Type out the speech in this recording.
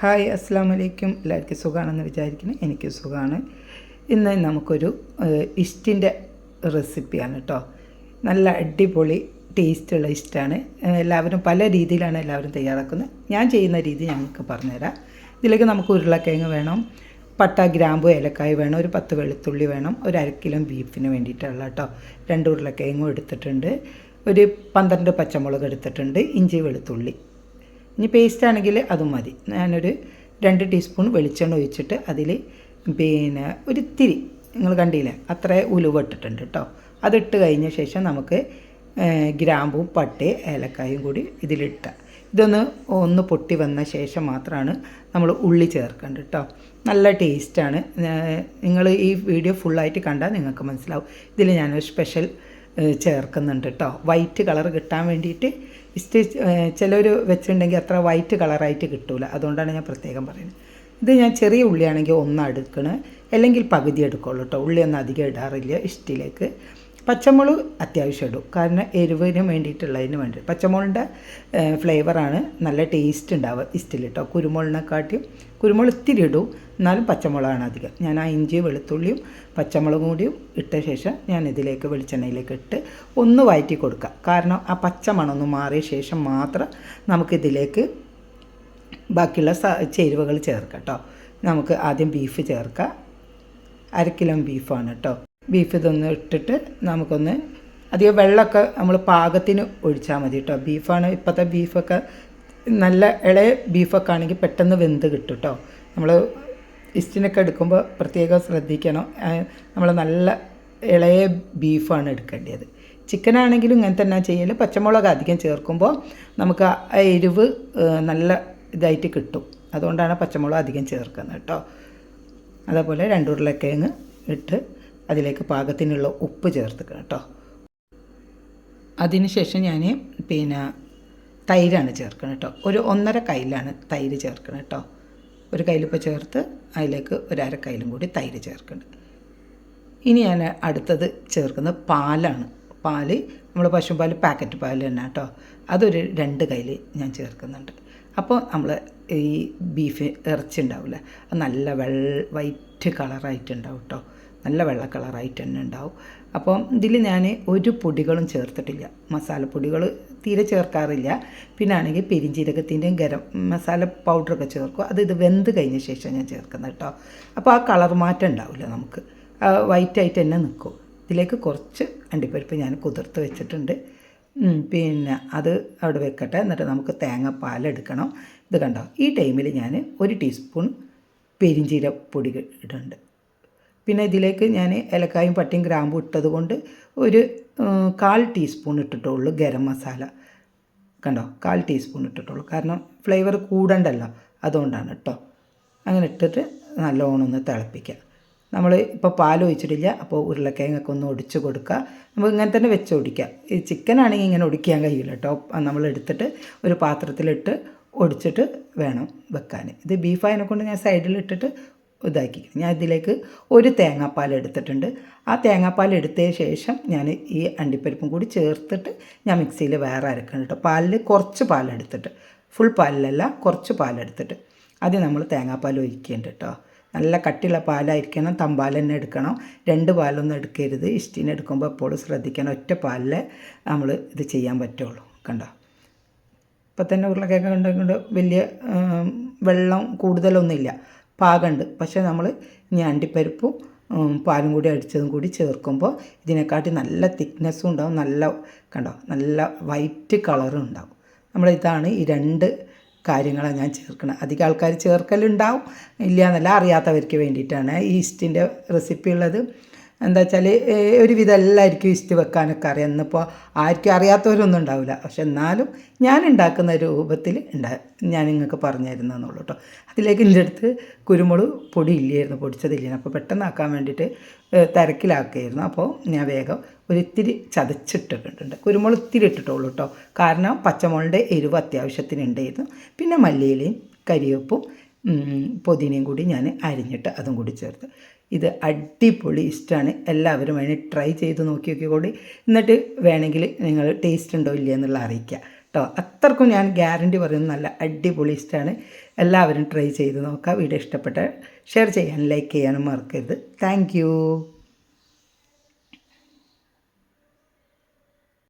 Hi അസ്സാം വലൈക്കും എല്ലാവർക്കും സുഖമാണെന്ന് വിചാരിക്കുന്നു. എനിക്ക് സുഖമാണ് ഇന്ന് നമുക്കൊരു ഇഷ്ടിന്റെ റെസിപ്പിയാണ് കേട്ടോ നല്ല അടിപൊളി ടേസ്റ്റുള്ള ഇഷ്ടമാണ് എല്ലാവരും പല രീതിയിലാണ് എല്ലാവരും തയ്യാറാക്കുന്നത്. ഞാൻ ചെയ്യുന്ന രീതി ഞങ്ങൾക്ക് പറഞ്ഞുതരാം. ഇതിലേക്ക് നമുക്ക് ഉരുളക്കിഴങ്ങ് വേണം പട്ട ഗ്രാമ്പു ഏലക്കായ വേണം ഒരു പത്ത് വെളുത്തുള്ളി വേണം ഒരു അര കിലോ ബീഫിന് വേണ്ടിയിട്ടുള്ള കേട്ടോ രണ്ട് ഉരുളക്കിഴങ്ങും എടുത്തിട്ടുണ്ട്. ഒരു പന്ത്രണ്ട് പച്ചമുളക് എടുത്തിട്ടുണ്ട് ഇഞ്ചി വെളുത്തുള്ളി. ഇനി പേസ്റ്റ് ആണെങ്കിൽ അതും മതി. ഞാനൊരു രണ്ട് ടീസ്പൂൺ വെളിച്ചെണ്ണ ഒഴിച്ചിട്ട് അതിൽ പിന്നെ ഒരു ഇത്തിരി നിങ്ങൾ കണ്ടില്ലേ? അത്ര ഉലുവ ഇട്ടിട്ടുണ്ട് കേട്ടോ അതിട്ട് കഴിഞ്ഞ ശേഷം നമുക്ക് ഗ്രാമ്പും പട്ടയും ഏലക്കായും കൂടി ഇതിലിട്ട. ഇതൊന്ന് ഒന്ന് പൊട്ടി വന്ന ശേഷം മാത്രമാണ് നമ്മൾ ഉള്ളി ചേർക്കേണ്ടത് കേട്ടോ നല്ല ടേസ്റ്റാണ് നിങ്ങൾ ഈ വീഡിയോ ഫുള്ളായിട്ട് കണ്ടാൽ നിങ്ങൾക്ക് മനസ്സിലാവും. ഇതിൽ ഞാനൊരു സ്പെഷ്യൽ ചേർക്കുന്നുണ്ട് കേട്ടോ വൈറ്റ് കളർ കിട്ടാൻ വേണ്ടിയിട്ട് ഇസ്റ്റ് ചിലർ വെച്ചിട്ടുണ്ടെങ്കിൽ അത്ര വൈറ്റ് കളറായിട്ട് കിട്ടില്ല അതുകൊണ്ടാണ് ഞാൻ പ്രത്യേകം പറയുന്നത്. ഇത് ഞാൻ ചെറിയ ഉള്ളിയാണെങ്കിൽ ഒന്ന് എടുക്കണേ അല്ലെങ്കിൽ പകുതി എടുക്കുള്ളൂ കേട്ടോ ഉള്ളി ഒന്നും അധികം ഇടാറില്ല. ഇഷ്ടിലേക്ക്. പച്ചമുളക് അത്യാവശ്യം ഇടും. കാരണം എരിവിന് വേണ്ടിയിട്ടുള്ളതിന് വേണ്ടി പച്ചമുളകിന്റെ ഫ്ലേവറാണ് നല്ല ടേസ്റ്റ് ഉണ്ടാവുക ഇസ്റ്റിൽ കേട്ടോ കുരുമുളകിനെക്കാട്ടിയും കുരുമുളക് ഇത്തിരി ഇടും. എന്നാലും പച്ചമുളകാണ് അധികം. ഞാൻ ആ ഇഞ്ചി വെളുത്തുള്ളിയും പച്ചമുളകും കൂടിയും ഇട്ട ശേഷം ഞാൻ ഇതിലേക്ക് വെളിച്ചെണ്ണയിലേക്ക് ഇട്ട് ഒന്ന് വയറ്റി കൊടുക്കുക. കാരണം ആ പച്ച മണമൊന്ന് മാറിയ ശേഷം മാത്രം നമുക്കിതിലേക്ക് ബാക്കിയുള്ള ചേരുവകൾ ചേർക്കാം കേട്ടോ നമുക്ക് ആദ്യം ബീഫ് ചേർക്കാം അര കിലോ ബീഫാണ് കേട്ടോ ബീഫ് ഇതൊന്ന് ഇട്ടിട്ട് നമുക്കൊന്ന് അധികം വെള്ളമൊക്കെ നമ്മൾ പാകത്തിന് ഒഴിച്ചാൽ മതി കേട്ടോ. ബീഫാണ് ഇപ്പോഴത്തെ ബീഫൊക്കെ നല്ല ഇളയ ബീഫൊക്കെ ആണെങ്കിൽ പെട്ടെന്ന് വെന്ത് കിട്ടും കേട്ടോ. നമ്മൾ ഇസ്റ്റിനൊക്കെ എടുക്കുമ്പോൾ പ്രത്യേകം ശ്രദ്ധിക്കണം. നമ്മൾ നല്ല ഇളയ ബീഫാണ് എടുക്കേണ്ടത്. ചിക്കനാണെങ്കിലും ഇങ്ങനെ തന്നെ ചെയ്യൽ പച്ചമുളക് അധികം ചേർക്കുമ്പോൾ നമുക്ക് ആ എരിവ് നല്ല ഇതായിട്ട് കിട്ടും. അതുകൊണ്ടാണ് പച്ചമുളക് അധികം ചേർക്കുന്നത് കേട്ടോ. അതേപോലെ രണ്ടുരുളക്കിഴങ്ങ് ഇട്ട് അതിലേക്ക് പാകത്തിനുള്ള ഉപ്പ് ചേർത്തുക കേട്ടോ. അതിനുശേഷം ഞാൻ പിന്നെ തൈരാണ് ചേർക്കുന്നത് കേട്ടോ. ഒരു ഒന്നര കയ്യിലാണ് തൈര് ചേർക്കുന്നത് കേട്ടോ. ഒരു കയ്യിലിപ്പോൾ ചേർത്ത് അതിലേക്ക് ഒരു അര കയ്യിലും കൂടി തൈര് ചേർക്കുന്നുണ്ട് ഇനി ഞാൻ അടുത്തത് ചേർക്കുന്നത് പാലാണ്. പാൽ നമ്മൾ പശുപാൽ പാക്കറ്റ് പാൽ തന്നെ കേട്ടോ. അതൊരു രണ്ട് കയ്യിൽ ഞാൻ ചേർക്കുന്നുണ്ട്. അപ്പോൾ നമ്മൾ ഈ ബീഫ് ഇറച്ചി ഉണ്ടാവില്ല നല്ല വെള്ള വൈറ്റ് കളറായിട്ടുണ്ടാവും കേട്ടോ. നല്ല വെള്ള കളറായിട്ട് തന്നെ ഉണ്ടാവും. അപ്പം ഇതിൽ ഞാൻ ഒരു പൊടികളും ചേർത്തിട്ടില്ല. മസാലപ്പൊടികൾ തീരെ ചേർക്കാറില്ല. പിന്നെ ആണെങ്കിൽ പെരിഞ്ചീരകത്തിന്റെയും ഗരം മസാല പൗഡറൊക്കെ ചേർക്കും. അത് ഇത് വെന്ത് കഴിഞ്ഞ ശേഷം ഞാൻ ചേർക്കുന്നത് കേട്ടോ. അപ്പോൾ ആ കളർ മാറ്റം ഉണ്ടാവില്ല നമുക്ക്. വൈറ്റായിട്ട് തന്നെ നിൽക്കും. ഇതിലേക്ക് കുറച്ച് അണ്ടിപ്പരിപ്പ് ഞാൻ കുതിർത്ത് വെച്ചിട്ടുണ്ട്. പിന്നെ അത് അവിടെ വെക്കട്ടെ. എന്നിട്ട് നമുക്ക് തേങ്ങാപ്പാൽ എടുക്കണം. ഇത് കണ്ടോ? ഈ ടൈമിൽ ഞാൻ ഒരു ടീസ്പൂൺ പെരിഞ്ചീരപ്പൊടി ഇടുന്നുണ്ട്. പിന്നെ ഇതിലേക്ക് ഞാൻ ഏലക്കായും പട്ടിയും ഗ്രാമ്പും ഇട്ടത് കൊണ്ട് ഒരു കാൽ ടീസ്പൂൺ ഇട്ടിട്ടുള്ളൂ ഗരം മസാല. കണ്ടോ? കാൽ ടീസ്പൂൺ ഇട്ടിട്ടുള്ളൂ. കാരണം ഫ്ലേവർ കൂടണ്ടല്ലോ. അതുകൊണ്ടാണ് കേട്ടോ അങ്ങനെ ഇട്ടിട്ട് നല്ലോണം ഒന്ന് തിളപ്പിക്കുക. നമ്മൾ ഇപ്പോൾ പാൽ ഒഴിച്ചിട്ടില്ല. അപ്പോൾ ഉരുളക്കിഴങ്ങൊക്കെ ഒന്ന് ഒടിച്ച് കൊടുക്കുക. നമുക്ക് ഇങ്ങനെ തന്നെ വെച്ച് ഒടിക്കുക ഈ ചിക്കൻ ആണെങ്കിൽ ഇങ്ങനെ ഒടിക്കാൻ കഴിയില്ല കേട്ടോ നമ്മൾ എടുത്തിട്ട് ഒരു പാത്രത്തിലിട്ട് ഒടിച്ചിട്ട് വേണം വെക്കാൻ. ഇത് ബീഫായതിനെ കൊണ്ട് ഞാൻ സൈഡിലിട്ടിട്ട് ഇതാക്കി ഞാൻ ഇതിലേക്ക് ഒരു തേങ്ങാപ്പാൽ എടുത്തിട്ടുണ്ട്. ആ തേങ്ങാപ്പാൽ എടുത്തതിന് ശേഷം ഞാൻ ഈ അണ്ടിപ്പരിപ്പും കൂടി ചേർത്തിട്ട് ഞാൻ മിക്സിയിൽ വേറെ അരക്കണം കേട്ടോ. പാലിൽ കുറച്ച് പാലെടുത്തിട്ട് ഫുൾ പാലിലല്ല കുറച്ച് പാലെടുത്തിട്ട് ആദ്യം നമ്മൾ തേങ്ങാപ്പാൽ ഒഴിക്കേണ്ട കേട്ടോ. നല്ല കട്ടിയുള്ള പാലായിരിക്കണം. തമ്പാൽ തന്നെ എടുക്കണം. രണ്ട് പാലൊന്നും എടുക്കരുത്. ഇഷ്ടീനെ എടുക്കുമ്പോൾ എപ്പോഴും ശ്രദ്ധിക്കണം. ഒറ്റ പാലിൽ നമ്മൾ ഇത് ചെയ്യാൻ പറ്റുള്ളൂ. കണ്ടോ? ഇപ്പം തന്നെ ഉരുളക്കിഴങ്ങ് കണ്ടുകൊണ്ട് വലിയ വെള്ളം കൂടുതലൊന്നുമില്ല. പാകമുണ്ട്. പക്ഷേ നമ്മൾ ഇനി അണ്ടിപ്പരിപ്പും പാലും കൂടി അടിച്ചതും കൂടി ചേർക്കുമ്പോൾ ഇതിനെക്കാട്ടി നല്ല തിക്നെസ്സും ഉണ്ടാവും. നല്ല കണ്ടോ നല്ല വൈറ്റ് കളറും ഉണ്ടാവും. നമ്മൾ ഇതാണ് ഈ രണ്ട് കാര്യങ്ങളാണ് ഞാൻ ചേർക്കുന്നത് അധികം ആൾക്കാർ ചേർക്കലുണ്ടാവും ഇല്ല എന്നല്ല അറിയാത്തവർക്ക് വേണ്ടിയിട്ടാണ് ഈസ്റ്റിന്റെ റെസിപ്പി ഉള്ളത്. എന്താ വെച്ചാൽ ഒരുവിധം എല്ലാവർക്കും ഇസ്റ്റ് വെക്കാനൊക്കെ അറിയാം. ഇന്നിപ്പോൾ ആർക്കും അറിയാത്തവരൊന്നും ഉണ്ടാവില്ല പക്ഷെ എന്നാലും ഞാൻ ഉണ്ടാക്കുന്ന രൂപത്തിൽ ഉണ്ടാ ഞാൻ നിങ്ങൾക്ക് പറഞ്ഞു തരുന്നതെന്നുള്ളൂ കേട്ടോ അതിലേക്ക് എന്റെ അടുത്ത് കുരുമുളക് പൊടി ഇല്ലായിരുന്നു പൊടിച്ചതില്ലായിരുന്നു. അപ്പോൾ പെട്ടെന്നാക്കാൻ വേണ്ടിയിട്ട് തിരക്കിലാക്കുകയായിരുന്നു. അപ്പോൾ ഞാൻ വേഗം ഒരു ഇത്തിരി ചതച്ചിട്ടിട്ടുണ്ട്. കുരുമുളക് ഇത്തിരി ഇട്ടിട്ടുള്ളൂ കേട്ടോ കാരണം പച്ചമുളകിന്റെ എരിവ് അത്യാവശ്യത്തിന് ഉണ്ടായിരുന്നു. പിന്നെ മല്ലിയിലയും കരിവേപ്പും പുതിനയും കൂടി ഞാൻ അരിഞ്ഞിട്ട് അതും കൂടി ചേർത്ത്. ഇത് അടിപൊളി ഇഷ്ടമാണ് എല്ലാവരും വേണേൽ ട്രൈ ചെയ്ത് നോക്കി കൂടി എന്നിട്ട് വേണമെങ്കിൽ നിങ്ങൾ ടേസ്റ്റ് ഉണ്ടോ ഇല്ല എന്നുള്ള അറിയിക്കുക കേട്ടോ അത്രക്കും ഞാൻ ഗ്യാരണ്ടി പറയുന്നത് നല്ല അടിപൊളി ഇഷ്ടമാണ് എല്ലാവരും ട്രൈ ചെയ്ത് നോക്കുക വീഡിയോ ഇഷ്ടപ്പെട്ട ഷെയർ ചെയ്യാനും ലൈക്ക് ചെയ്യാനും മറക്കരുത്. താങ്ക്